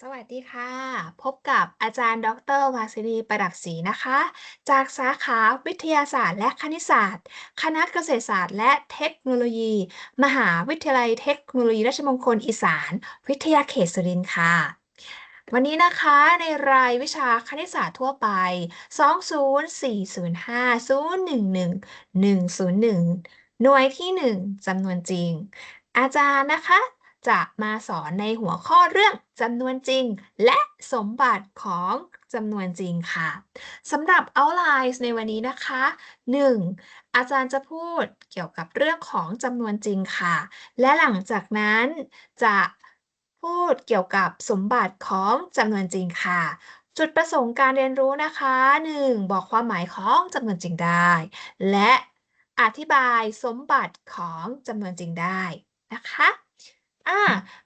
สวัสดีค่ะ พบกับอาจารย์ดรวาสินีประดับศรีนะคะ จากสาขาวิทยาศาสตร์และคณิตศาสตร์ คณะเกษตรศาสตร์และเทคโนโลยี มหาวิทยาลัยเทคโนโลยีราชมงคลอีสาน วิทยาเขตสุรินทร์ค่ะ วันนี้นะคะในรายวิชาคณิตศาสตร์ทั่วไป 20405011101 หน่วยที่ 1จำนวนจริง อาจารย์นะคะ จะมาสอนในหัวข้อเรื่องจำนวนจริง และสมบัติของจำนวนจริงค่ะสำหรับ outlines ในวันนี้นะคะ 1. อาจารย์จะพูดเกี่ยวกับเรื่องของจำนวนจริงค่ะ และหลังจากนั้นจะพูดเกี่ยวกับสมบัติของจำนวนจริงค่ะจุดประสงค์การเรียนรู้นะคะ 1. บอกความหมายของจำนวนจริงได้ และอธิบายสมบัติของจำนวนจริงได้นะคะ อ่า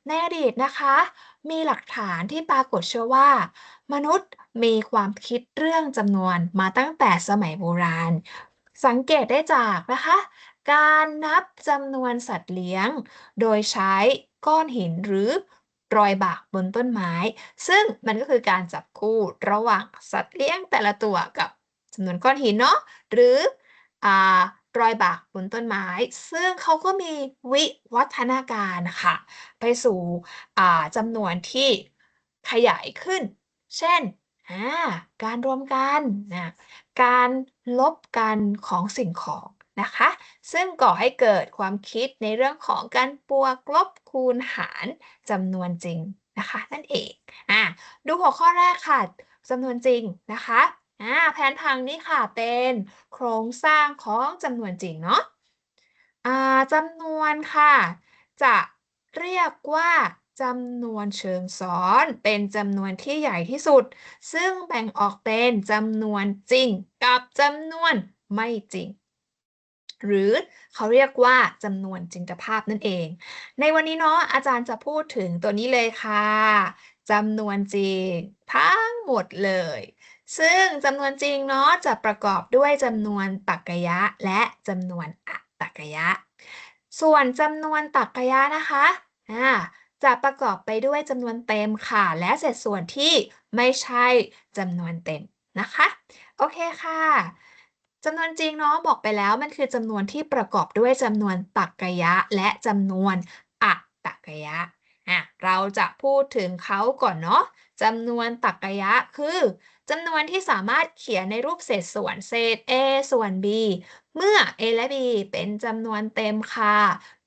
ในอดีตนะคะ มีหลักฐานที่ปรากฏเชื่อว่า มนุษย์มีความคิดเรื่องจำนวนมาตั้งแต่สมัยโบราณ สังเกตได้จากนะคะ การนับจำนวนสัตว์เลี้ยง โดยใช้ก้อนหินหรือรอยบากบนต้นไม้ ซึ่งมันก็คือการจับคู่ระหว่างสัตว์เลี้ยงแต่ละตัวกับจำนวนก้อนหินเนาะหรืออ่า รอยบากบนต้นไม้ ซึ่งเขาก็มีวิวัฒนาการค่ะไปสู่จำนวนที่ขยายขึ้น เช่น การรวมกันนะการลบกันของสิ่งของนะคะ ซึ่งก่อให้เกิดความคิดในเรื่องของการบวกลบคูณหารจำนวนจริงนะคะนั่นเองอ่าดูหัวข้อแรกค่ะจำนวนจริงนะคะ อ่าแผนผังนี้ค่ะเป็นโครงสร้างของจำนวนจริงเนาะอ่าจำนวนค่ะ จะเรียกว่าจำนวนเชิงซ้อนเป็นจำนวนที่ใหญ่ที่สุด ซึ่งแบ่งออกเป็นจำนวนจริงกับจำนวนไม่จริง หรือเขาเรียกว่าจำนวนจินตภาพนั่นเอง ในวันนี้เนาะอาจารย์จะพูดถึงตัวนี้เลยค่ะจำนวนจริงทั้งหมดเลย ซึ่งจำนวนจริงเนาะจะประกอบด้วยจำนวนตรรกะยะและจำนวนอะตรรกะยะ ส่วนจำนวนตรรกะยะนะคะอ่าจะประกอบไปด้วยจำนวนเต็มค่ะ และเศษส่วนที่ไม่ใช่จำนวนเต็มนะคะ โอเคค่ะจำนวนจริงเนาะบอกไปแล้วมันคือจำนวนที่ประกอบด้วยจำนวนตรรกะยะ และจำนวนอะตรรกะยะอะเราจะพูดถึงเขาก่อนเนาะจำนวนตรรกะยะคือ จำนวนที่สามารถเขียนในรูปเศษส่วนเศษ a ส่วน b เมื่อ a และ b เป็นจำนวนเต็มค่ะ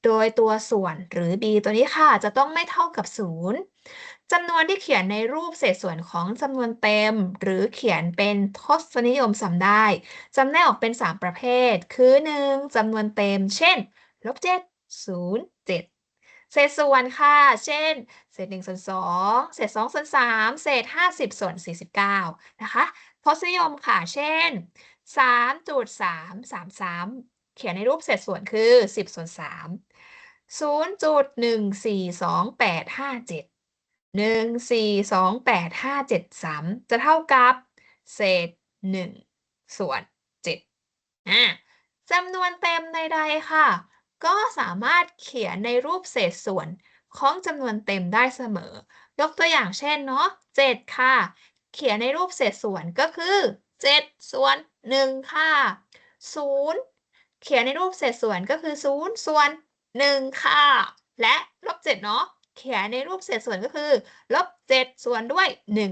โดยตัวส่วนหรือ b ตัวนี้ค่ะ จะต้องไม่เท่ากับ 0จำนวนที่เขียนในรูปเศษส่วนของจำนวนเต็ม หรือเขียนเป็นทศนิยมสำได้จำแนกออกเป็น 3 ประเภท คือ 1. จำนวนเต็ม เช่นลบ7 0 7 เศษส่วนค่ะ เช่น เศษ1ส่วน2เศษ2ส่วน3เศษ 50 ส่วน 49 นะคะทศนิยมค่ะ เช่น 3.333 เขียนในรูปเศษส่วนคือ 10 ส่วน 3 0.142857 1428573 จะเท่ากับ เศษ 1 ส่วน7อ่าจำนวนเต็มใดๆค่ะ ก็สามารถเขียนในรูปเศษส่วนของจำนวนเต็มได้เสมอ ยกตัวอย่างเช่นเนาะ7ค่ะ เขียนในรูปเศษส่วนก็คือ 7 ส่วน 1 ค่ะ 0 เขียนในรูปเศษส่วนก็คือ 0 ส่วน 1 ค่ะ และลบ7เนาะ เขียนในรูปเศษส่วนก็คือลบ7ส่วนด้วย 1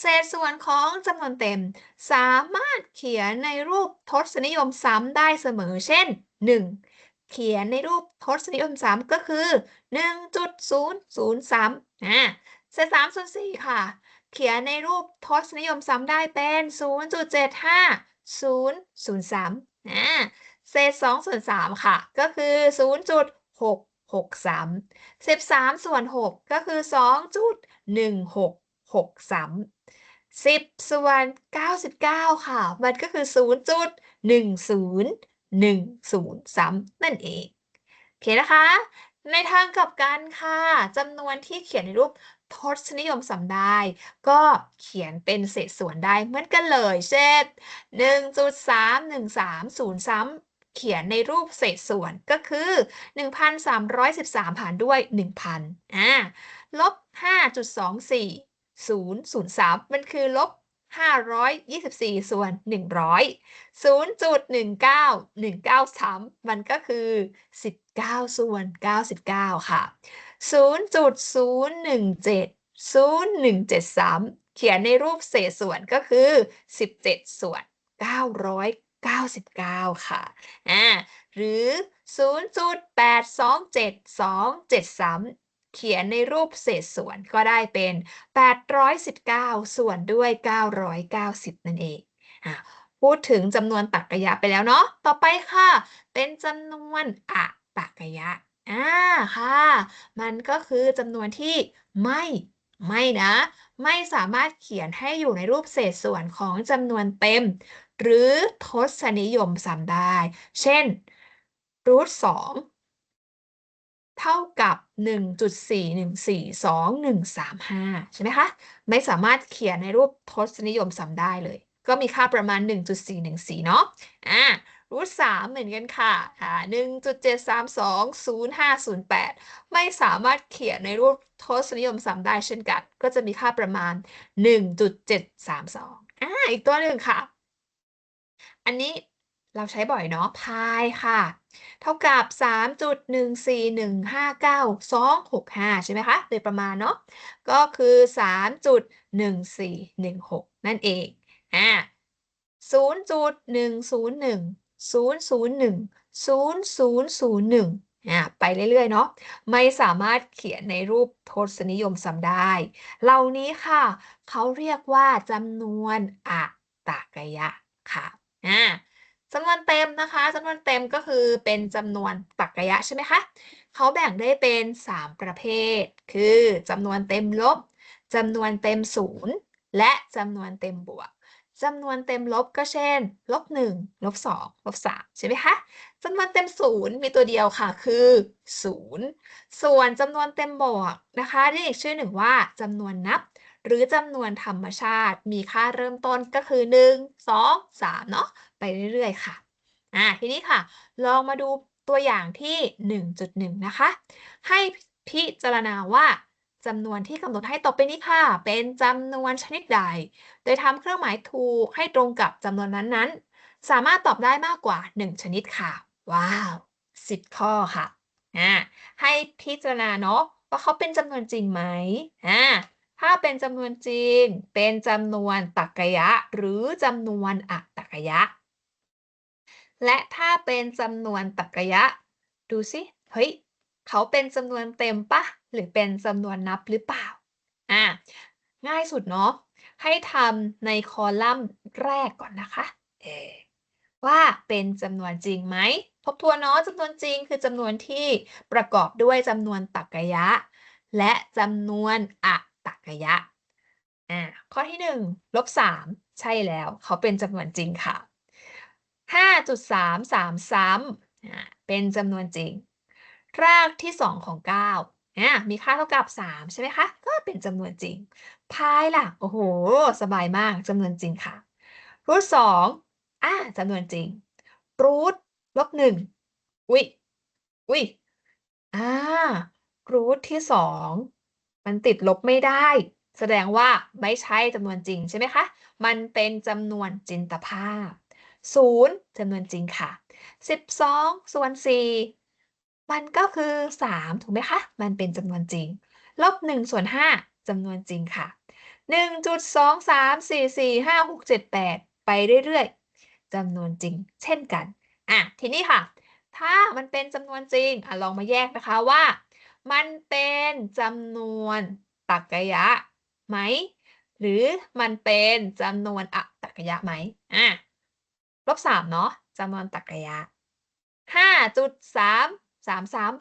เศษส่วนของจำนวนเต็ม สามารถเขียนในรูปทศนิยมซ้ำได้เสมอ เช่น 1 เขียนในรูปทศนิยมซ้ำก็คือ 1.003อ่าเศษ3ส่วน4ค่ะ เขียนในรูปทศนิยมซ้ำได้เป็น 0.75003อ่าเศษ2ส่วน3ค่ะ ก็คือ 0.663 13 ส่วน 6 ก็คือ 2.1663 10 ส่วน 99 ค่ะ มันก็คือ 0.10 0.10103 นั่นเองโอเคนะคะ ในทางกลับกันค่ะจำนวนที่เขียนในรูปทศนิยมสำได้ ก็เขียนเป็นเศษส่วนได้เหมือนกันเลย เช่น 1.31303 เขียนในรูปเศษส่วนก็คือ 1,313 หารด้วย 1,000อ่าลบ 5.24 003 มันคือลบ 524 ส่วน 100 0.19 193 มันก็คือ 19 ส่วน 99 ค่ะ 0.017 0173 เขียนในรูปเศษส่วนก็คือ 17 ส่วน 999 ค่ะอ่าหรือ 0.827273 เขียนในรูปเศษส่วนก็ได้เป็น 819 ส่วนด้วย 990 นั่นเองอะพูดถึงจำนวนตรรกะไปแล้วเนาะ ต่อไปค่ะ เป็นจำนวนอะตรรกะอ่าค่ะ มันก็คือจำนวนที่ไม่ไม่นะ ไม่สามารถเขียนให้อยู่ในรูปเศษส่วนของจำนวนเต็ม หรือทศนิยมซ้ำได้ เช่นรูทสอง เท่ากับ 1.4142135 ใช่ไหมคะ ไม่สามารถเขียนในรูปทศนิยมซ้ำได้เลย ก็มีค่าประมาณ 1.414 เนาะอ่ารูทสามเหมือนกันค่ะอ่า1.7320508ไม่สามารถเขียนในรูปทศนิยมซ้ำได้เช่นกัน ก็จะมีค่าประมาณ1.732อ่าอีกตัวหนึ่งค่ะ อันนี้เราใช้บ่อยเนาะพายค่ะ เท่ากับ 3.14159 265 ใช่ไหมคะ โดยประมาณเนาะ ก็คือ 3.1416 นั่นเอง อ่า0.101 001 0001อ่าไปเรื่อยๆ เนาะไม่สามารถเขียนในรูปทศนิยมซ้ำได้ เหล่านี้ค่ะ เขาเรียกว่าจำนวนอะตากยะค่ะอ่า จำนวนเต็มนะคะจำนวนเต็มก็คือเป็นจำนวนตรรกะใช่ไหมคะเขาแบ่งได้เป็น 3 ประเภท คือจำนวนเต็มลบจำนวนเต็มศูนย์และจำนวนเต็มบวกจำนวนเต็มลบก็เช่นลบ1ลบ2ลบ3ใช่ไหมคะจำนวนเต็มศูนย์มีตัวเดียวค่ะคือ0ส่วนจำนวนเต็มบวกนะคะเรียกอีกชื่อหนึ่งว่าจำนวนนับ หรือจำนวนธรรมชาติ มีค่าเริ่มต้นก็คือ 1 2 3เนาะ ไปเรื่อยๆค่ะอ่าทีนี้ค่ะ ลองมาดูตัวอย่างที่ 1.1 นะคะ ให้พิจารณาว่าจำนวนที่กำหนดให้ต่อไปนี้ค่ะ เป็นจำนวนชนิดใด โดยทำเครื่องหมายถูกให้ตรงกับจำนวนนั้นๆ สามารถตอบได้มากกว่า 1 ชนิดค่ะ ว้าว 10 ข้อค่ะอ่าให้พิจารณาเนาะว่าเขาเป็นจำนวนจริงไหมอ่าถ้าเป็นจำนวนจริง เป็นจำนวนตรรกะหรือจำนวนอะตรรกะ และถ้าเป็นจำนวนตรรกะดูสิเฮ้ยเขาเป็นจำนวนเต็มปะหรือเป็นจำนวนนับหรือเปล่าอ่าง่ายสุดเนาะให้ทำในคอลัมน์แรกก่อนนะคะเอว่าเป็นจำนวนจริงไหมทบทวนเนาะจำนวนจริงคือจำนวนที่ประกอบด้วยจำนวนตรรกะและจำนวนอะตรรกะอ่าข้อที่หนึ่งลบสามใช่แล้ว เขาเป็นจำนวนจริงค่ะ 5.33ซ้ำเป็นจำนวนจริง รากที่ 2 ของ9อ่มีค่าเท่ากับ 3 ใช่ไหมคะ ก็เป็นจำนวนจริง พายล่ะ โอ้โห สบายมากจำนวนจริงค่ะ รูทสองอ่าจำนวนจริง รูทลบหนึ่งอุ้ยอุ้ยอ่ารูทที่สองมันติดลบไม่ได้ แสดงว่าไม่ใช่จำนวนจริงใช่ไหมคะ มันเป็นจำนวนจินตภาพ 0จำนวนจริงค่ะ 12 ส่วน 4 มันก็คือ 3 ถูกไหมคะ มันเป็นจำนวนจริง ลบ 1 ส่วน 5จำนวนจริงค่ะ 1.23445678ไปเรื่อยๆจำนวนจริง เช่นกัน อะ ทีนี้ค่ะ ถ้ามันเป็นจำนวนจริง อะ ลองมาแยกนะคะว่า มันเป็นจำนวนตรรกยะไหม หรือมันเป็นจำนวนอะตรรกะไหมอะ ลบสามเนาะจำนวนตรรกะห้าจุดสามสามสาม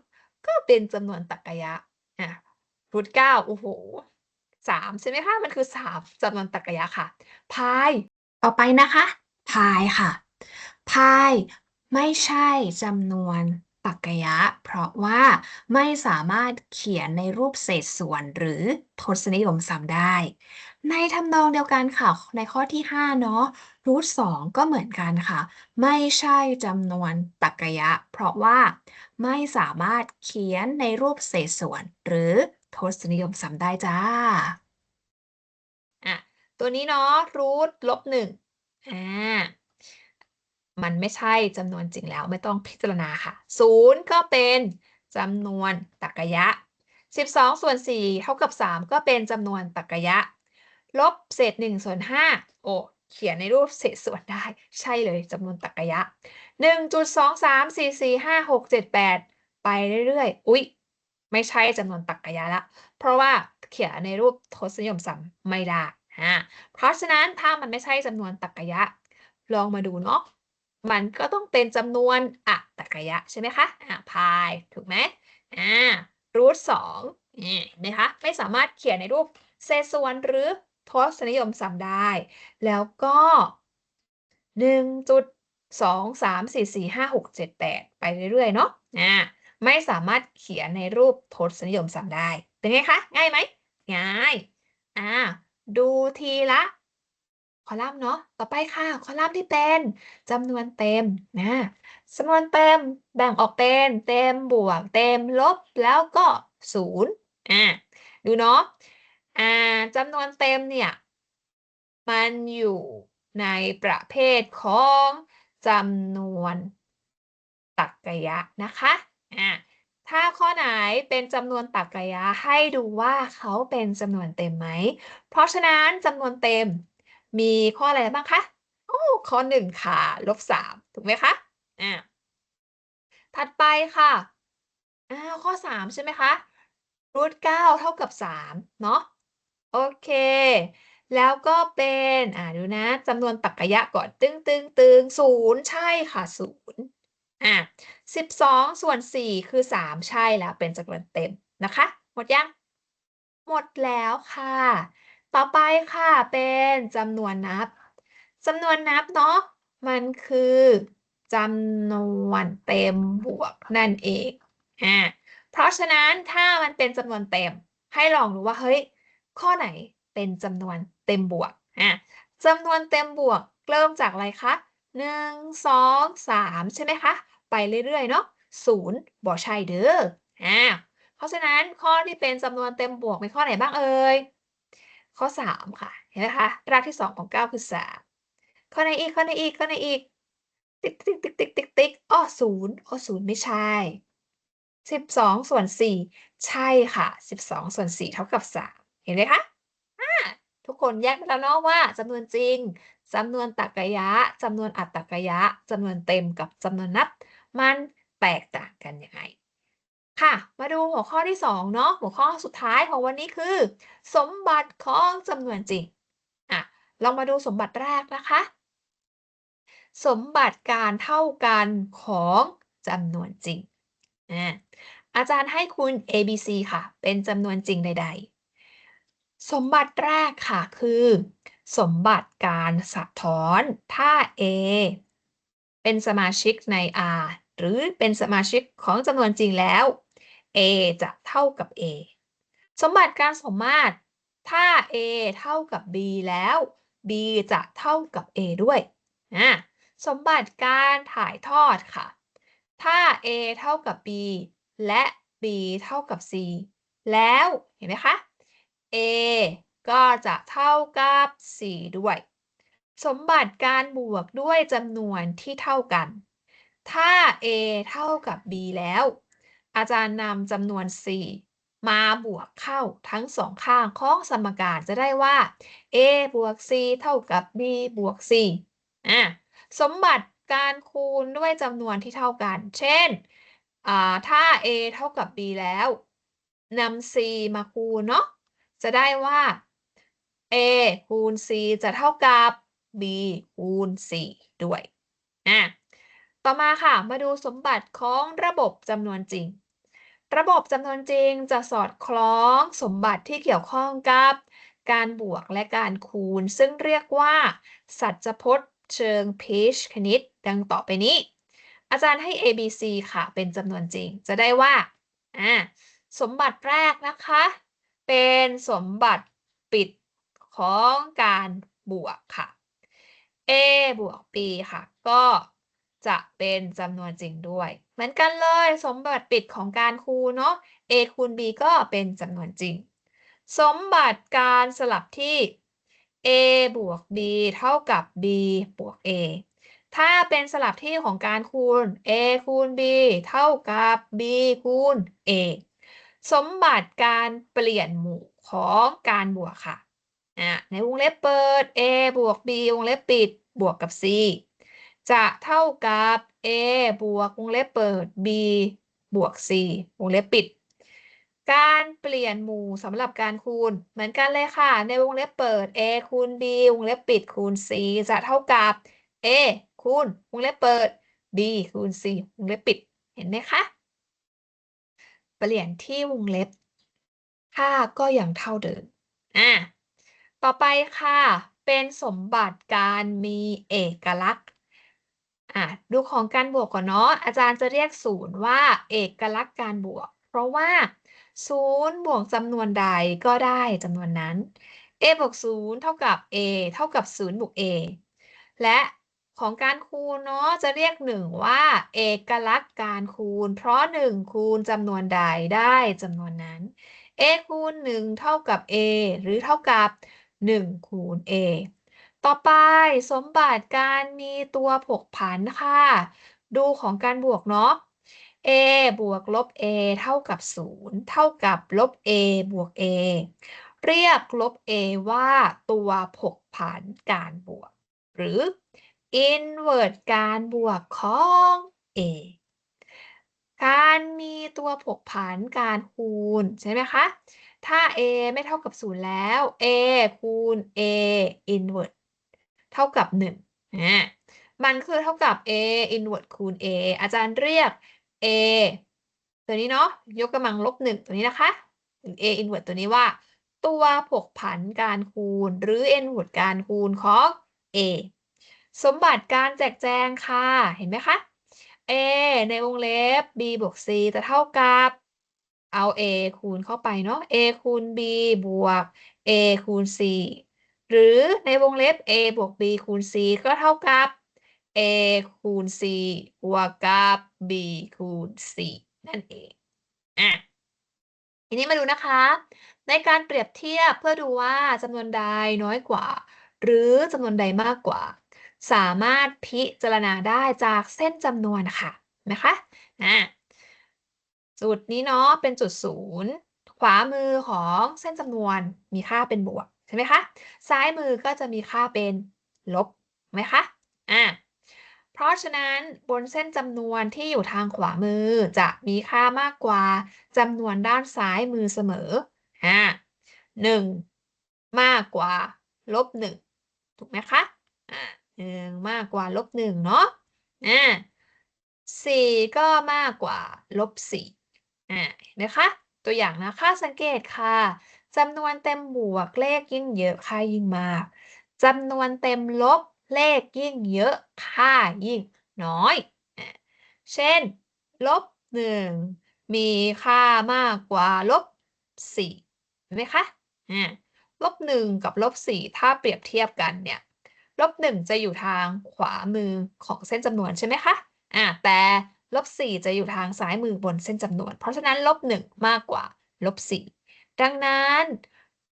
ก็เป็นจำนวนตรรกะอะรูทเก้าโอ้โหสามใช่ไหมคะมันคือสามจำนวนตรรกะค่ะ พายต่อไปนะคะ พายค่ะ พายไม่ใช่จำนวนตรรกะเพราะว่าไม่สามารถเขียนในรูปเศษส่วนหรือทศนิยมซ้ำได้ ในทำนองเดียวกันค่ะ ในข้อที่ 5 เนาะ รูทสองก็เหมือนกันค่ะ ไม่ใช่จำนวนตรรกะยะ เพราะว่าไม่สามารถเขียนในรูปเศษส่วน หรือทศนิยมซ้ำได้จ้าอะตัวนี้เนาะรูทลบหนึ่งอ่ามันไม่ใช่จำนวนจริงแล้วไม่ต้องพิจารณาค่ะศูนย์ก็เป็นจำนวนตรรกะยะ 12 ส่วน 4 เท่ากับ 3 ก็เป็นจำนวนตรรกะยะ ลบเศษ1ส่วน5โอ้ เขียนในรูปเศษส่วนได้ ใช่เลยจำนวนตรรกะยะ 1.23 44 5 6 7 8ไปเรื่อยๆ อุ๊ย ไม่ใช่จำนวนตรรกะยะละ เพราะว่าเขียนในรูปทศนิยมซ้ำไม่ได้ฮะเพราะฉะนั้นถ้ามันไม่ใช่จำนวนตรรกะยะ ลองมาดูเนาะ มันก็ต้องเป็นจำนวนอะตรรกะยะใช่ไหมคะอ่าพายถูกไหมอ่ารูทสองนี่นะคะไม่สามารถเขียนในรูปเศษส่วนหรือ ทศนิยมซ้ำได้ แล้วก็หนึ่งจุดสองสามสี่สี่ห้าหกเจ็ดแปดไปเรื่อยๆ เนาะอ่าไม่สามารถเขียนในรูปทศนิยมซ้ำได้ เป็นไงคะ ง่ายไหม ง่ายอ่าดูทีละคอลัมน์เนาะ ต่อไปค่ะ คอลัมน์ที่เป็นจำนวนเต็มนะจำนวนเต็มแบ่งออกเป็น เต็มบวก เต็มลบ แล้วก็ศูนย์อ่า ดูเนาะ อ่าจำนวนเต็มเนี่ย มันอยู่ในประเภทของจำนวนตรรกะยะนะคะอ่าถ้าข้อไหนเป็นจำนวนตรรกะยะให้ดูว่าเขาเป็นจำนวนเต็มไหม เพราะฉะนั้นจำนวนเต็มมีข้ออะไรบ้างคะ โอ้ข้อหนึ่งค่ะลบสามถูกไหมคะอ่าถัดไปค่ะอ่าข้อสามใช่ไหมคะรูทเก้าเท่ากับสามเนาะ โอเค แล้วก็เป็นอ่าดูนะจำนวนตรรกะยะก่อนตึงตึงตึงศูนย์ใช่ค่ะศูนย์อ่าสิบสองส่วนสี่คือสามใช่แล้วเป็นจำนวนเต็มนะคะ หมดยัง หมดแล้วค่ะ ต่อไปค่ะเป็นจำนวนนับจำนวนนับเนาะมันคือจำนวนเต็มบวกนั่นเองอ่าเพราะฉะนั้นถ้ามันเป็นจำนวนเต็ม ให้ลองดูว่าเฮ้ย ข้อไหนเป็นจำนวนเต็มบวกอ่าจำนวนเต็มบวกเริ่มจากอะไรคะหนึ่งสองสามใช่ไหมคะ ไปเรื่อยๆ เนาะศูนย์บอกใช่เด้ออ่าเพราะฉะนั้นข้อที่เป็นจำนวนเต็มบวกเป็นข้อไหนบ้างเอ่ยข้อสามค่ะ เห็นไหมคะรากที่สองของเก้าคือสามข้อไหนอีก ข้อไหนอีก ข้อไหนอีก ติ๊กติ๊กติ๊กติ๊กติ๊กติ๊กอ้อศูนย์อ้อศูนย์ไม่ใช่สิบสองส่วนสี่ใช่ค่ะสิบสองส่วนสี่เท่ากับสาม ห็นไหมคะทุกคนแยกไปแล้วเนาะว่าจำนวนจริงจำนวนตรรกะยะจำนวนอัตตรกะยะจำนวนเต็มกับจำนวนนับ มันแตกต่างกันยังไง ค่ะ มาดูหัวข้อที่สองเนาะหัวข้อสุดท้ายของวันนี้คือ สมบัติของจำนวนจริงอะลองมาดูสมบัติแรกนะคะ สมบัติการเท่ากันของจำนวนจริงอ่าอาจารย์ให้คุณ A B C ค่ะ เป็นจำนวนจริงใด ๆ สมบัติแรกค่ะคือ สมบัติการสะท้อนถ้า A เป็นสมาชิกใน R หรือเป็นสมาชิกของจำนวนจริงแล้ว A จะเท่ากับ A สมบัติการสมมาตรถ้า A เท่ากับ B แล้ว B จะเท่ากับ A ด้วยนะสมบัติการถ่ายทอดค่ะ ถ้า A เท่ากับ B และ B เท่ากับ C แล้วเห็นไหมคะ A ก็จะเท่ากับ C ด้วย สมบัติการบวกด้วยจำนวนที่เท่ากัน ถ้า A เท่ากับ B แล้ว อาจารย์นำจำนวน 4 มาบวกเข้าทั้งสองข้างของสมการจะได้ว่า a บวก c เท่ากับ b บวก c อะสมบัติการคูณด้วยจำนวนที่เท่ากัน เช่น ถ้า a เท่ากับ b แล้วนำ c มาคูณเนาะ จะได้ว่า a คูณ c จะเท่ากับ b คูณ c ด้วยอะต่อมาค่ะ มาดูสมบัติของระบบจำนวนจริง ระบบจำนวนจริงจะสอดคล้องสมบัติที่เกี่ยวข้องกับการบวกและการคูณ ซึ่งเรียกว่า สัจพจน์เชิงพีชคณิต ดังต่อไปนี้ อาจารย์ให้ a b c ค่ะ เป็นจำนวนจริง จะได้ว่า อ่า สมบัติแรกนะคะ เป็นสมบัติปิดของการบวกค่ะ a บวก b ค่ะ ก็จะเป็นจำนวนจริงด้วย เหมือนกันเลยสมบัติปิดของการคูณเนาะ a คูณ b ก็เป็นจำนวนจริง สมบัติการสลับที่ a บวก b เท่ากับ b บวก a ถ้าเป็นสลับที่ของการคูณ a คูณ b เท่ากับ b คูณ a สมบัติการเปลี่ยนหมู่ของการบวกค่ะในวงเล็บเปิด a บวก b วงเล็บปิด บวกกับ c จะเท่ากับ a บวกวงเล็บเปิด b บวก c วงเล็บปิด การเปลี่ยนหมู่สำหรับการคูณ เหมือนกันเลยค่ะ ในวงเล็บเปิด a คูณ b วงเล็บปิดคูณ c จะเท่ากับ a คูณวงเล็บเปิด b คูณ c วงเล็บปิด เห็นไหมคะ เปลี่ยนที่วงเล็บ ค่าก็ยังเท่าเดิมอะต่อไปค่ะ เป็นสมบัติการมีเอกลักษณ์อะดูของการบวกก่อนเนาะอาจารย์จะเรียกศูนย์ว่า เอกลักษณ์การบวก เพราะว่าศูนย์บวกจำนวนใดก็ได้จำนวนนั้น a บวกศูนย์เท่ากับ a เท่ากับศูนย์บวก a และ ของการคูณเนาะจะเรียกหนึ่งว่า เอกลักษณ์การคูณ เพราะหนึ่งคูณจำนวนใดได้จำนวนนั้น a คูณหนึ่งเท่ากับ a หรือเท่ากับหนึ่งคูณ a ต่อไปสมบัติการมีตัวผกผันค่ะ ดูของการบวกเนาะ a บวกลบ a เท่ากับ 0 เท่ากับลบ a บวก a เรียกลบ a ว่าตัวผกผันการบวก หรือ invert การบวกของ a การมีตัวผกผันการคูณใช่ไหมคะ ถ้า a ไม่เท่ากับ 0 แล้ว a คูณ a invert เท่ากับ1อ่ามันคือเท่ากับ a invert คูณ a อาจารย์เรียก a ตัวนี้เนาะยกกำลังลบ1ตัวนี้นะคะหรือ a invert ตัวนี้ว่า ตัวผกผันการคูณ หรือ invert การคูณของ a สมบัติการแจกแจงค่ะ เห็นไหมคะ a ในวงเล็บ b บวก c จะเท่ากับ เอา a คูณเข้าไปเนาะ a คูณ b บวก a คูณ c หรือในวงเล็บ a บวก b คูณ c ก็เท่ากับ a คูณ c บวกกับ b คูณ c นั่นเอง อะทีนี้มาดูนะคะ ในการเปรียบเทียบเพื่อดูว่าจำนวนใดน้อยกว่า หรือจำนวนใดมากกว่า สามารถพิจารณาได้จากเส้นจำนวนค่ะนะคะอะจุดนี้เนาะเป็นจุดศูนย์ขวามือของเส้นจำนวนมีค่าเป็นบวกใช่ไหมคะซ้ายมือก็จะมีค่าเป็นลบไหมคะอะเพราะฉะนั้นบนเส้นจำนวนที่อยู่ทางขวามือจะมีค่ามากกว่าจำนวนด้านซ้ายมือเสมออะหนึ่งมากกว่าลบหนึ่งถูกไหมคะอะ หนึ่งมากกว่าลบหนึ่งเนาะอะสี่ก็มากกว่าลบสี่อะเห็นไหมคะตัวอย่างนะค่าสังเกตค่ะจำนวนเต็มบวกเลขยิ่งเยอะค่ายิ่งมากจำนวนเต็มลบเลขยิ่งเยอะค่ายิ่งน้อยอะเช่น ลบหนึ่งมีค่ามากกว่าลบสี่เห็นไหมคะอ่าลบหนึ่งกับลบสี่ถ้าเปรียบเทียบกันเนี่ย ลบหนึ่งจะอยู่ทางขวามือของเส้นจำนวนใช่ไหมคะอ่าแต่ลบสี่จะอยู่ทางซ้ายมือบนเส้นจำนวน เพราะฉะนั้นลบหนึ่งมากกว่าลบสี่ดังนั้น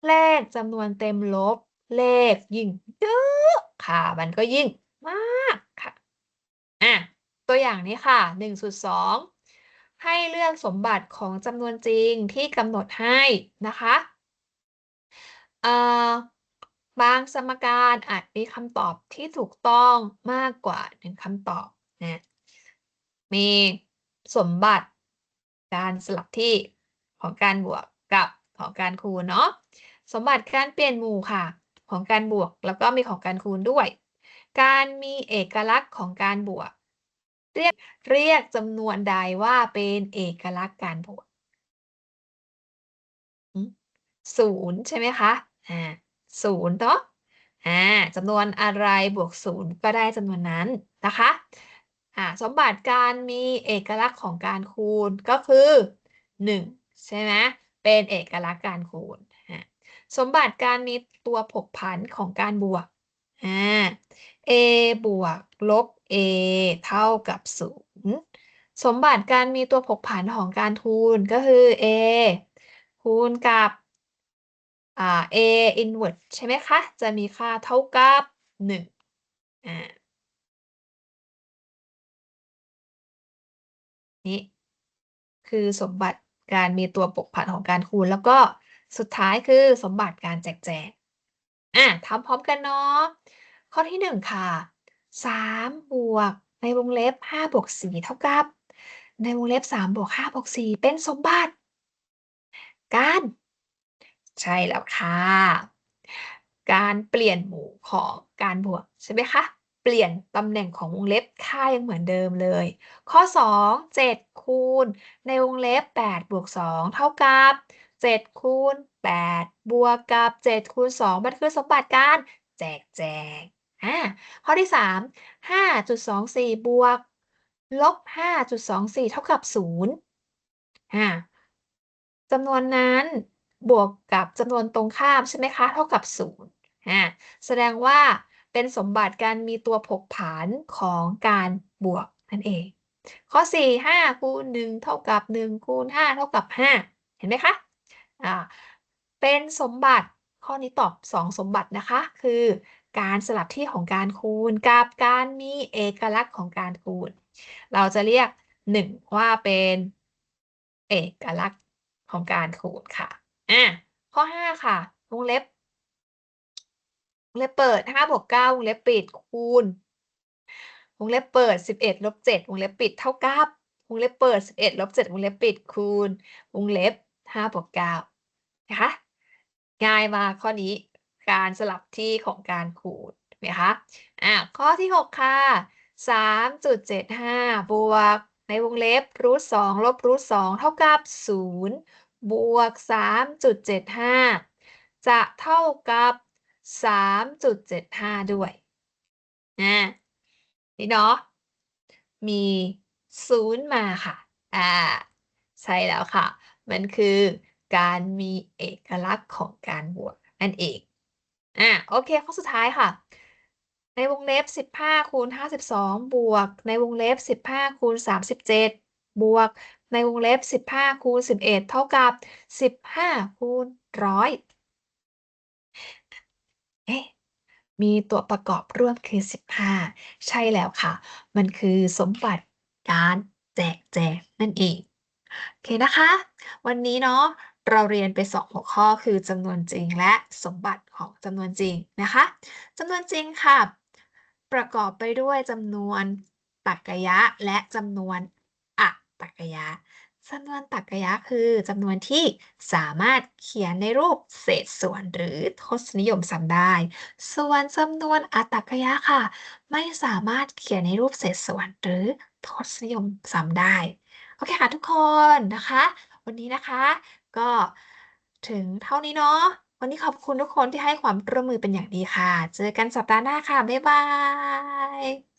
เลขจำนวนเต็มลบเลขยิ่งเยอะค่ะ มันก็ยิ่งมากค่ะอะตัวอย่างนี้ค่ะ1.2ให้เลือกสมบัติของจำนวนจริงที่กำหนดให้นะคะ บางสมการอาจมีคำตอบที่ถูกต้องมากกว่าหนึ่งคำตอบนะมีสมบัติการสลับที่ของการบวกกับของการคูณเนาะสมบัติการเปลี่ยนหมู่ค่ะ ของการบวกแล้วก็มีของการคูณด้วย การมีเอกลักษณ์ของการบวก เรียกเรียกจำนวนใดว่าเป็นเอกลักษณ์การบวกศูนย์ใช่ไหมคะอ่า ศูนย์เนาะอ่าจำนวนอะไรบวกศูนย์ก็ได้จำนวนนั้นนะคะอ่าสมบัติการมีเอกลักษณ์ของการคูณก็คือหนึ่งใช่ไหมเป็นเอกลักษณ์การคูณสมบัติการมีตัวผกผันของการบวกอ่า a บวกลบ a เท่ากับศูนย์สมบัติการมีตัวผกผันของการคูณก็คือ a คูณกับ อ่า a inverse ใช่ไหมคะ จะมีค่าเท่ากับหนึ่งอ่านี่คือสมบัติการมีตัวผกผันของการคูณ แล้วก็สุดท้ายคือสมบัติการแจกแจงอะทำพร้อมกันเนาะข้อที่หนึ่งค่ะสามบวกในวงเล็บห้าบวกสี่เท่ากับ ในวงเล็บสามบวกห้าบวกสี่เป็นสมบัติ การ ใช่แล้วค่ะ การเปลี่ยนหมู่ของการบวกใช่ไหมคะ เปลี่ยนตำแหน่งของวงเล็บค่ายังเหมือนเดิมเลย ข้อ 2 7 คูณ ในวงเล็บ 8 บวก 2 เท่ากับ 7 คูณ 8 บวกกับ 7 คูณ 2 มันคือสมบัติการแจกแจงอ่าข้อที่ 3 5.24 บวกลบ 5.24 เท่ากับ 0อ่าจำนวนนั้น บวกกับจำนวนตรงข้ามใช่ไหมคะ เท่ากับ0อ่าแสดงว่าเป็นสมบัติการมีตัวผกผันของการบวกนั่นเอง ข้อ 4 5คูณ1เท่ากับ 1 คูณ 5 เท่ากับ 5 เห็นไหมคะอ่าเป็นสมบัติข้อนี้ตอบ 2 สมบัตินะคะ คือการสลับที่ของการคูณกับการมีเอกลักษณ์ของการคูณ เราจะเรียก 1 ว่าเป็นเอกลักษณ์ของการคูณค่ะ อะข้อ5ค่ะ วงเล็บวงเล็บเปิด5บวก9วงเล็บปิดคูณวงเล็บเปิด11ลบ7วงเล็บปิดเท่ากับวงเล็บเปิด11ลบ7วงเล็บปิดคูณวงเล็บ5บวก9นะคะง่ายมากข้อนี้การสลับที่ของการคูณถูกไหมคะอะข้อที่6ค่ะ3.75บวกในวงเล็บรูท2ลบรูท2เท่ากับ0 บวก 3.75 จะเท่ากับ 3.75 ด้วยนะนี่เนาะมีศูนย์มาค่ะ อ่า ใช่แล้วค่ะ มันคือการมีเอกลักษณ์ของการบวกนั่นเอง อ่า โอเค ข้อสุดท้ายค่ะ ในวงเล็บ 15คูณ52 บวก ในวงเล็บ 15คูณ37 บวก ในวงเล็บ 15 คูณ 11 เท่ากับ 15 คูณร้อยเอ๊ะ มีตัวประกอบร่วมคือ 15 ใช่แล้วค่ะ มันคือสมบัติการแจกแจงนั่นเอง โอเคนะคะ วันนี้เนาะเราเรียนไปสองหัวข้อคือจำนวนจริงและสมบัติของจำนวนจริงนะคะจำนวนจริงค่ะ ประกอบไปด้วยจำนวนตรรกะยะและจำนวน รรกะยะจำนวนตรรกะยะคือจำนวนที่สามารถเขียนในรูปเศษส่วนหรือทศนิยมซ้ำได้ ส่วนจำนวนอะตรรกะยะค่ะ ไม่สามารถเขียนในรูปเศษส่วนหรือทศนิยมซ้ำได้ โอเคค่ะทุกคนนะคะ วันนี้นะคะ ก็ถึงเท่านี้เนาะ วันนี้ขอบคุณทุกคนที่ให้ความร่วมมือเป็นอย่างดีค่ะ เจอกันสัปดาห์หน้าค่ะ บ๊ายบาย